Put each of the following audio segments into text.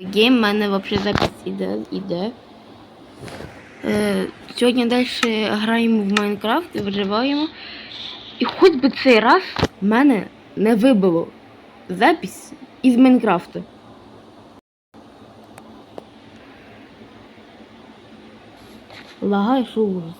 Гейм в мене взагалі запис іде. іде. Е, сьогодні далі граємо в Майнкрафт виживаємо. І хоч би цей раз мене не вибило запись із Майнкрафту. Лагає, що ужас.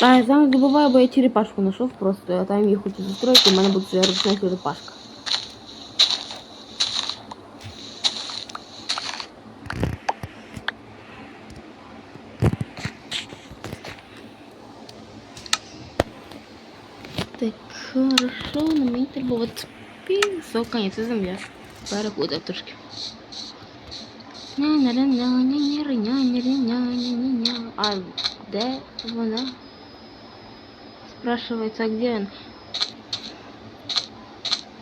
А, замок добываю, бо я черепашку нашел просто. А там их хочу застроїти, и в мене буде ручная черепашка. Так, хорошо, на мені треба от пісок, а не це земля. Перепутав трошки. А, де вона? Спрашивается, а где он?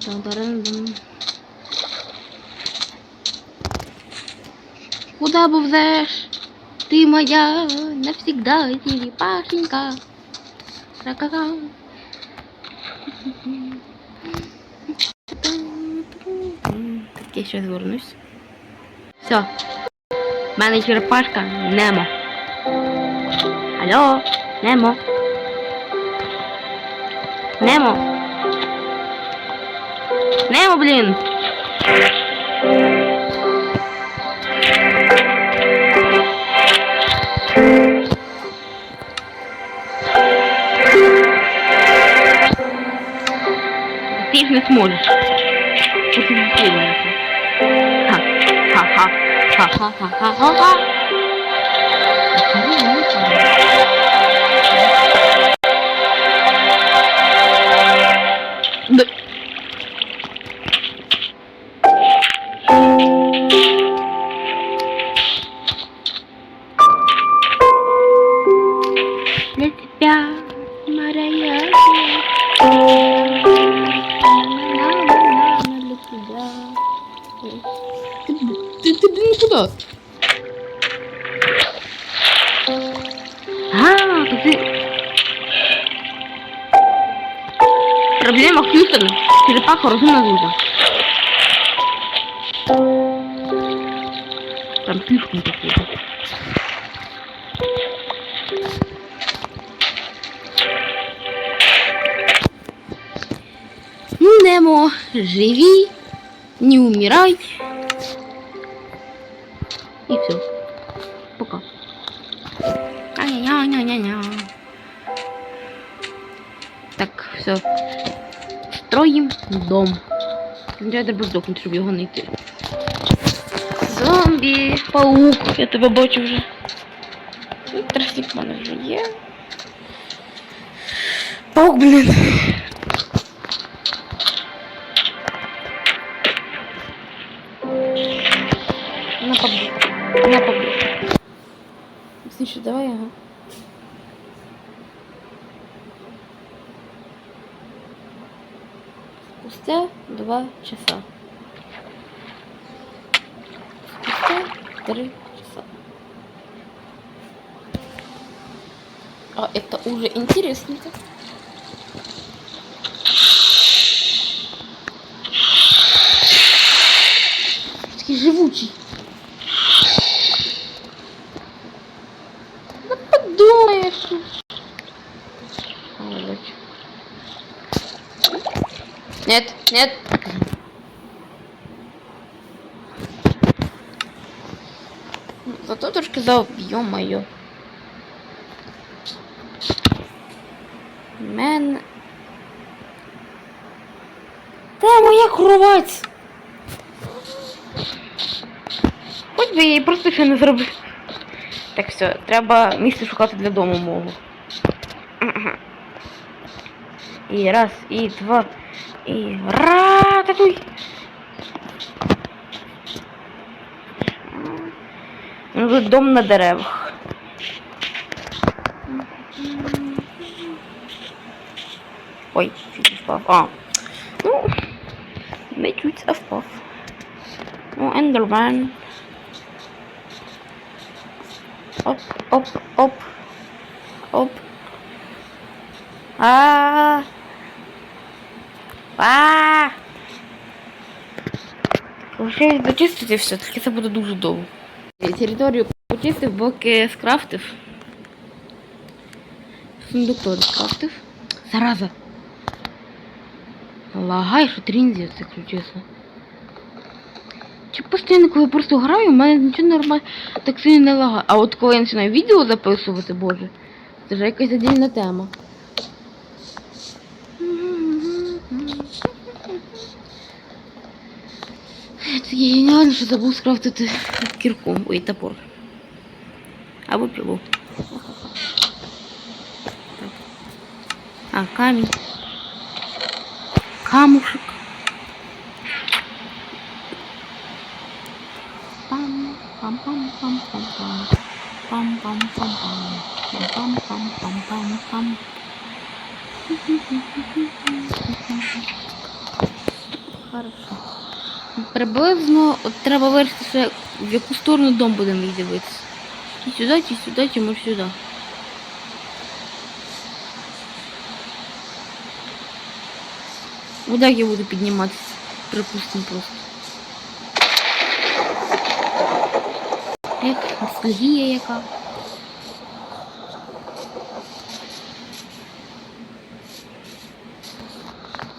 Та-да-рам-дам. Куда повзеш? Ты моя навсегда черепашенька. Ра-ка-ка. Так, я сейчас вернусь. Все. В мене черепашка Немо. Алло, Немо. Немо. Немо, блин. Ты их не сможешь. Ха-ха-ха-ха-ха-ха-ха-ха. Куда? А, так ты... Проблема Хьюстона. Черепаха розумна звука. Там слишком какие-то. Немо, живи, не умирай. Ня-ня-ня-ня-ня. Так, все. Строїм дом. Я треба здохнути, щоб його знайти. Зомбі, паук, я тебе бачу вже. Ну, в мене вже є. Паук, блін. А это уже интересненько. Такий живучий. Да подумаешь. Нет, нет. Зато трошки за ё-моё. Мен. Де моя кровать? Хоч би я її просто ще не зробив. Так, все, треба місце шукати для дому мого. І раз, і два, і рататуй. Ну, тут дом на деревах. Ой, чуть впав. А. Ну, не чуть, а впав. Ну, ендермен. Оп, оп, оп. Оп. А. А. Лише дочистити все, таки це буде дуже довго. Територію почистив, поки скрафтив. Сундук теж скрафтив. Зараза. Лагай, що трінзі, якщо чесно. Чи постійно, коли я просто граю, у мене нічого нормально так сильно не лагає. А от коли я починаю відео записувати, боже, це вже якась отдільна тема. Це геніально, що забув скрафтити кірку. Ой, топор. Або пилу. Так. А, камінь. Камушек. Пам, пам, пам, пам, пам, пам. Пам, пам, пам, пам. Пам, пам, пам, пам, пам. Хорошо. Приблизно от треба вирішити, в яку сторону дом будемо дивитися. Чи сюди, чи сюди, чи може сюди. Вот так я буду підніматися. Припустимо просто. Ех, ностальгія яка.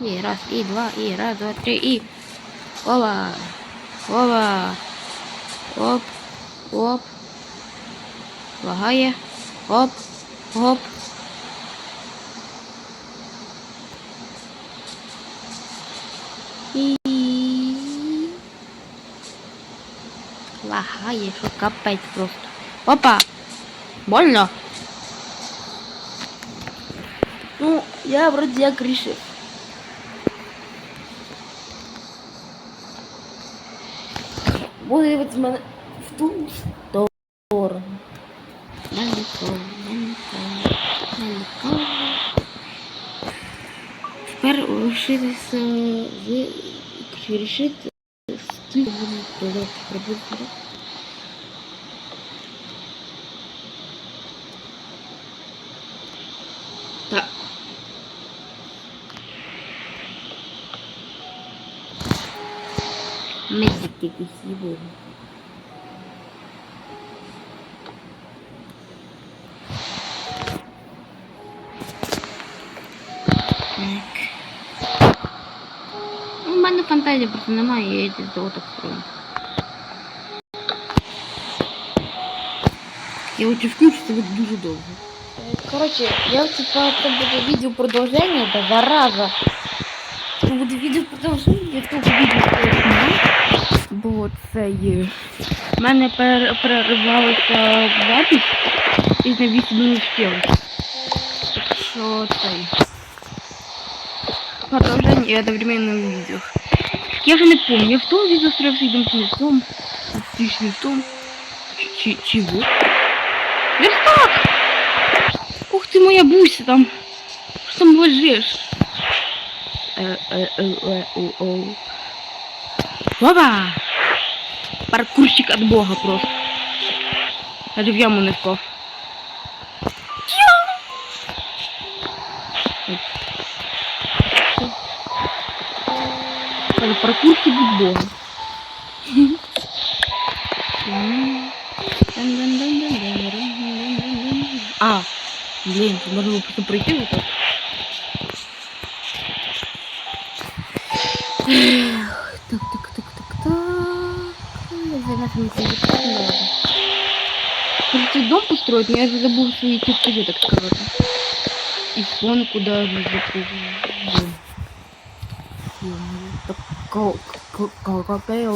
І раз, і два, і раз, два, три, і. Ова! Ова! Оп! Оп! Лагає. Оп! Оп! Лагає, що капець просто. Опа! Больно? Ну, я вроде як рішив. Буде дивитися мене в ту сторону. Далеко, далеко, далеко. Тепер лишитися з... Рішити з тим, Приблизно. Так. Медик якийсь його. Так. Ну, У мене фантазії просто немає, я йду до так строю. Я хочу включити, це буде дуже довго. Короче, я типа це буде відео продовження, да зараза. Це буде відео продовження, того відео. Бо це є. У мене пер- запись і на 8 минут встигла. Так що це. Продовження і одновременно відео. Я вже не помню, я в тому відео строився і думаю, не в тому. Фіш не в тому. Чи, чего? Верстак! Ух ты, моя буся там. Что там лежишь? Э, э, э, э, о, о. Опа! Паркурщик от бога просто. Даже в яму не впав. Але паркурщик від бога. А, блин, можно было просто пройти вот так. Так, так, так, так, так. Заняться не ладно. Хочется дом построить, но я же забыл свои чертежи, так сказать. И фон куда же запрыгнул. Какая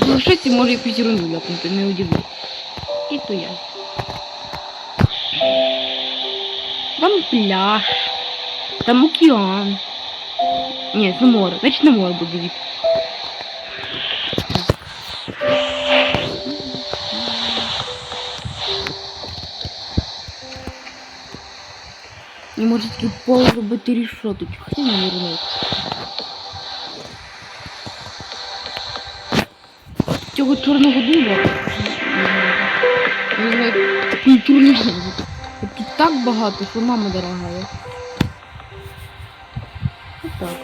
Залишити може якусь ерунду ляпнути, не удивлюсь. І то я. Пляж. Там океан. Ні, це море. Значить на море буду від. І може таки пол робити рішоточку. Хоча не вернуть. Цього чорного дуба. називаю культурний розвиток. От Тут так багато, що мама дорогая. Отак.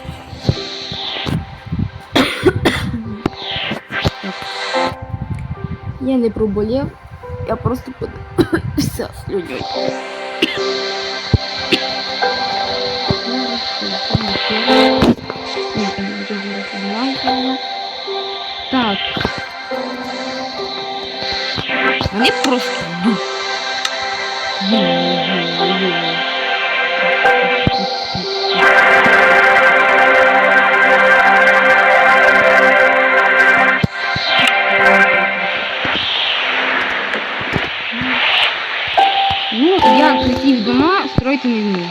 Так. Я не проболів, я просто подивився слюньою. Так. Вони просто дух. Ну, я красиві дома строїти не вмію.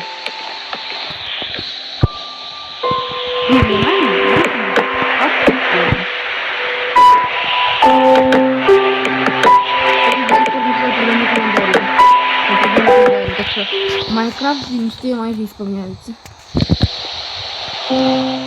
Майнкрафт мечти майже ісполняються. Ой.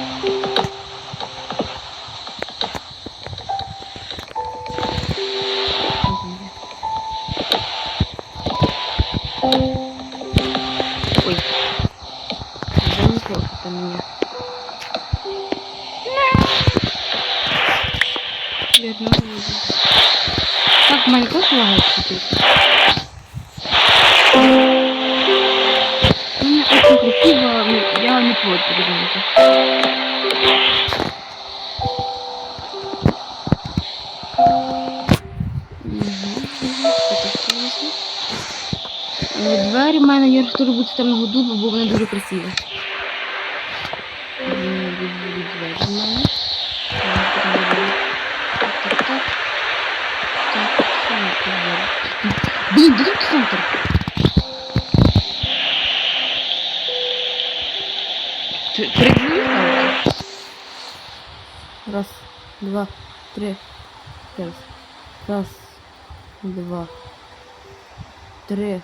Темного дуба, бо вони дуже красиві. Блін, де тут центр? Перед? Раз, два, три. Раз. Раз, два, три,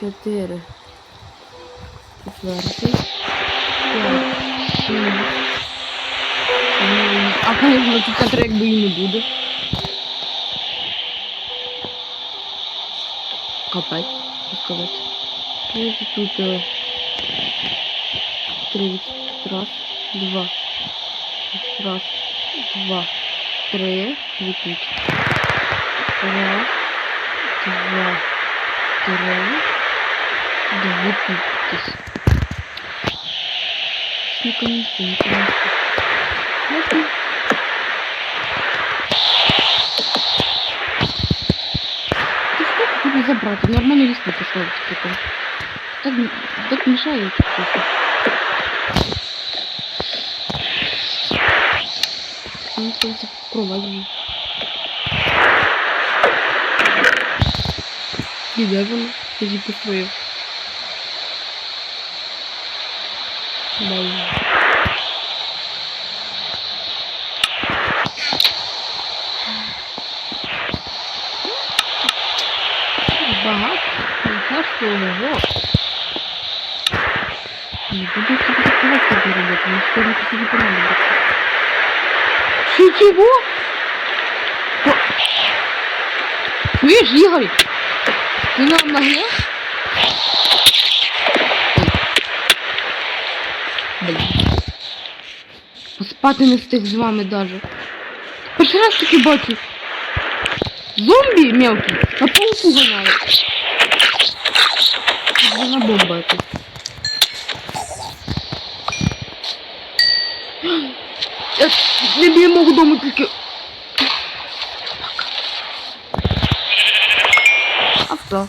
чотири, четвертий, п'ять, шість. сім. А конечно, тут центр якби і не буде. Копать, розкопати. Ну, тут е, три. Раз, два. Раз, два, три. І тут. Раз, два, три. Да, вот тут. десь. Сника не сника не Вот тут. Ты сколько тебе забрать? Нормально весну поставить такой. Так, так мешает. просто. Ну, кстати, попробовать. І де воно? Я її построїв. Дай. Багато. Царство ого. Не буду себе тобі робити, мені що не собі понадобиться. Що чого? Чуєш, Ігор? Ти нам нагнев? Блін. Поспати не встиг з вами даже. Перший раз таки бачу. Зомбі мелкий, на пауку ганяє. Вона бомба якась. Я не біля мого дому тільки. Авто.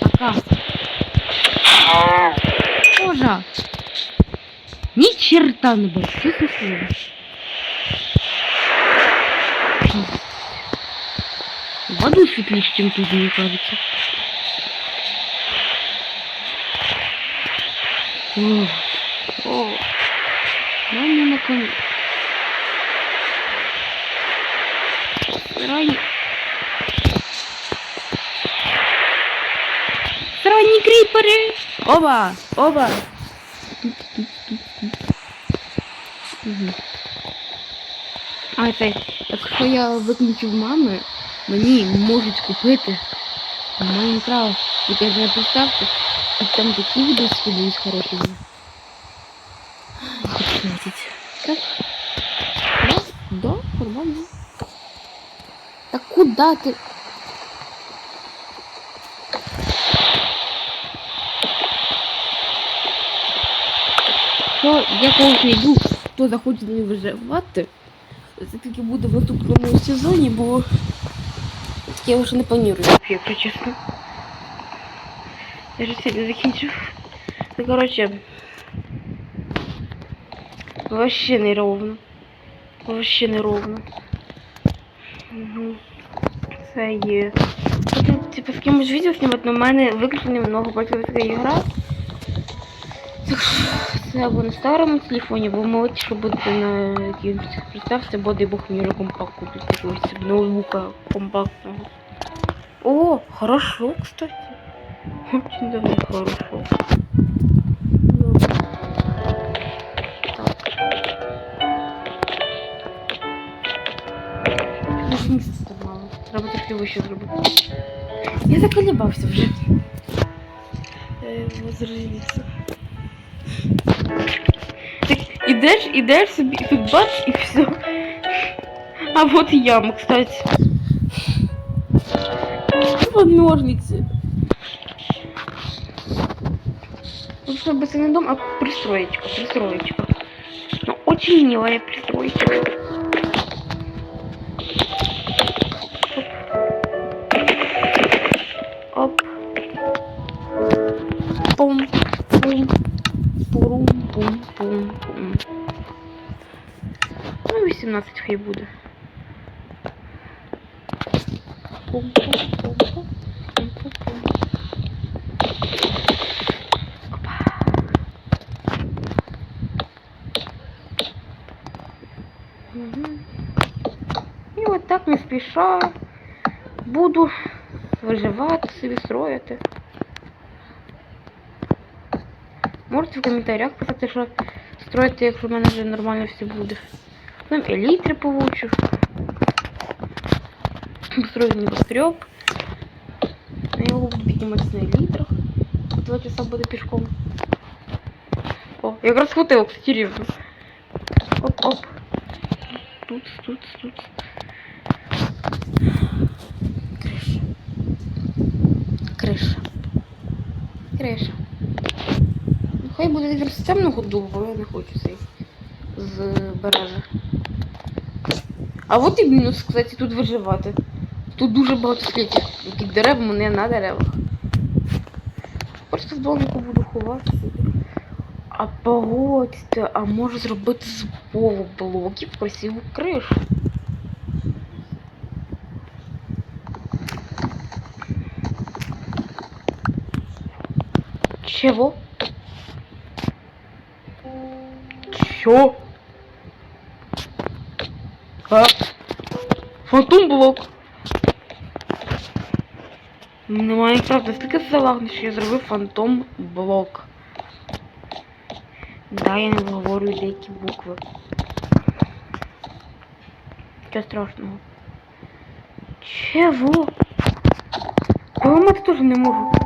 Пока. Боже. Ни черта не было. Честно слово. Воду светлее, чем тут, мне кажется. О, о. Ну, ну, наконец. Погані кріпери! Оба! Оба! А це, якщо я виключив мами, мені можуть купити Майнкрафт. Тільки не представте, і там такі відоси будуть хороші. 15. Так? Да? Да, нормально. Так куда ти? Що я когось не йду, хто захоче не виживати. Це таки буде в наступному сезоні, бо я вже не планую, якщо чесно. Я ж сьогодні закінчив. Ну, коротше. Вообще не ровно. Вообще не ровно. Угу. Це є. Потім, типу, з кимось відео знімати, але в мене виключно много бачила така ігра. Так що це або на старому телефоні, або молодь, що буде на якимось приставці, дай Бог вже компакт купить якогось ноутбука компактного. О, хорошо, кстати. Очень даже хорошо. Мало. Треба трохи вище зробити. Я заколебався вже. Е, Возродився. Так, ідеш, ідеш собі, і тут бац, і все. А вот і яма, кстати. Вот ножницы. Ну, чтобы это не дом, а пристроечка, пристроечка. Ну, очень милая пристроечка. 15 хай буде. І от так не спіша. Буду виживати, собі строїти. Можете в коментарях писати, що строїти, якщо в мене вже нормально все буде. Там елітри получу. Построю небоскреб. Я його буду підніматися на елітрах. Два часа буде пішком. О, якраз хватило, кстати, рівно. Оп-оп. Тут, тут, тут. Криша. Криша. Криша. Ну, Хай буде від з темного дубу, я не хочу цей з бережа. А от і мінус, кстати, тут виживати. Тут дуже багато скелетів. Які дерев мене на деревах. Просто в домику буду ховатися. А погодьте, а може зробити з полублоків красиву кришу. Чего? Чё? Фантом блок. Ну, Майнкрафт настільки залагно, що я зробив фантом блок. Да, я не говорю деякі букви. Нічого страшного. Чего? Поламати теж не можу.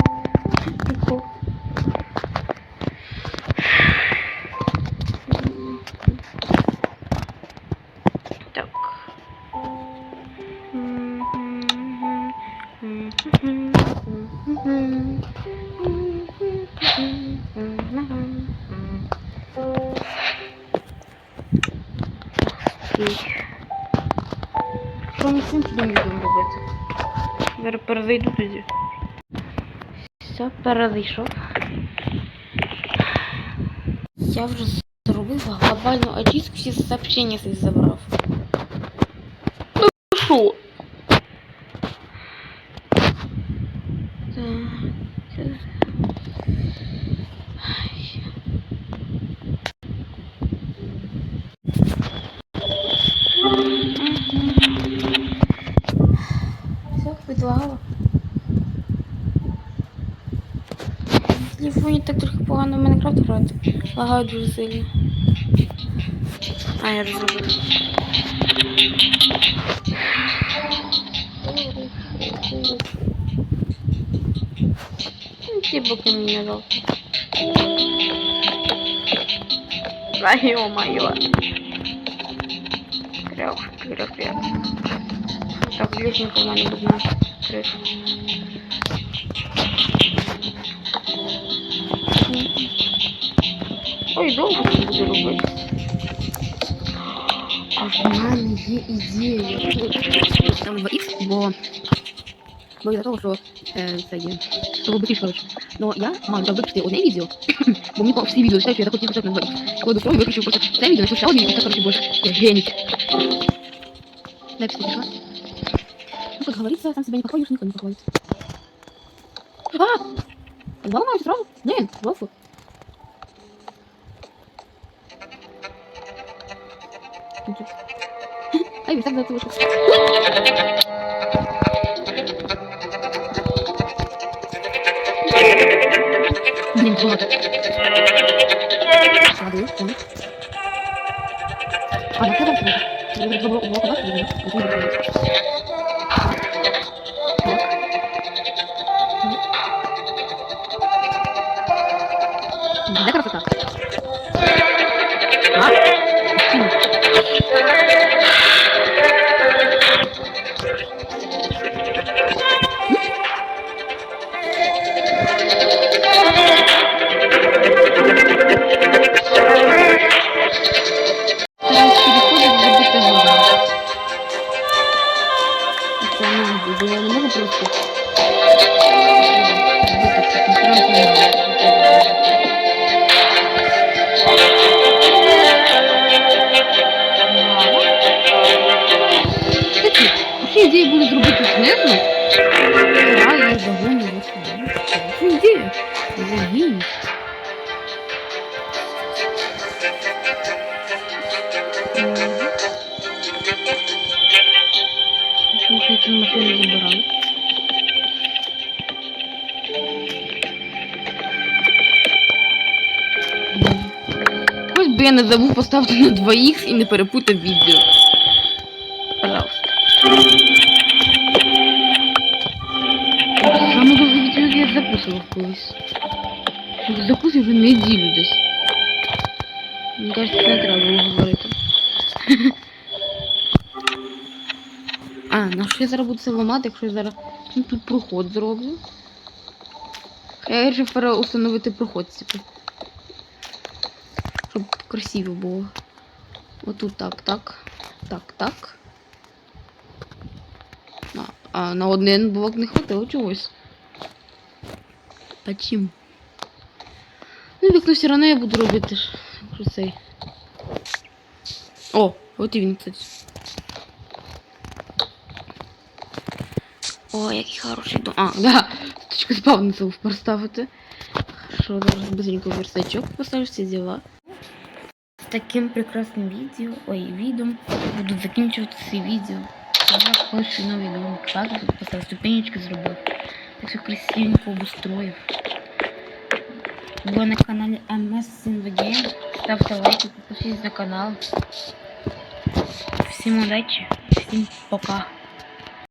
Зараз перезайду тоді. Все, перезайшов. Я вже зробив глобальну очистку, всі сообщення собі забрав. Ну що? Так. Ай. Все, підлагала. в телефоні так трохи погано в Майнкрафт грати. Лагаю дуже сильно. А, я розробив. Ну, Ці боки мені не жалко. Да ё-моё. Кряк, кряк, кряк. Кришу. Ой, довго це буду робити. А в мене є ідея. Там 2х, бо... Бо із-за того, що е, це є. Того быстріше, коротше. Но я маю там випустити одне відео, бо мені всі відео читають, що я захотів писати на 2х. Коли до того виключив просто це відео, знайшов ще одне відео, це, коротше, я геній. Дай пішла. Ну, как говорится, сам себя не похвалишь, никто не похвалит. А! Взломаю сразу? Блин, Вовку. Dur. Hayır sen zaten boş Benim kulak. Sağlıyor. Onu. Anlatamadım. Bunu kadar. Bunu kadar. Bunu kadar. Забирали. Ось би я не забув поставити на 2х і не перепутав відео. Пожалуйста. Саме довге відео я записував колись. Вже неділю десь. Мені кажется, не треба було говорити. На що я зараз буду це ламати, якщо я зараз ну, тут проход зроблю? Я вирішив переустановити проход, типу. Щоб красиво було. Отут так, так. Так, так. А, а на один блок не хватило чогось. Почему? Ну, вікно все одно я буду робити ж. Цей. О, от і він, кстати. О, який хороший дом. А, да. Точка спав не забув поставити. Хорошо, зараз быстренько верстачок поставлю всі дела. З таким прекрасним відео, ой, відео, буду закінчувати це відео. Я хочу новий дом. Так, тут поставив ступенечки зробив. Так все красивенько обустроїв. Ви на каналі MS Game. Ставте лайки, підпишіться на канал. Всім удачі, всім пока.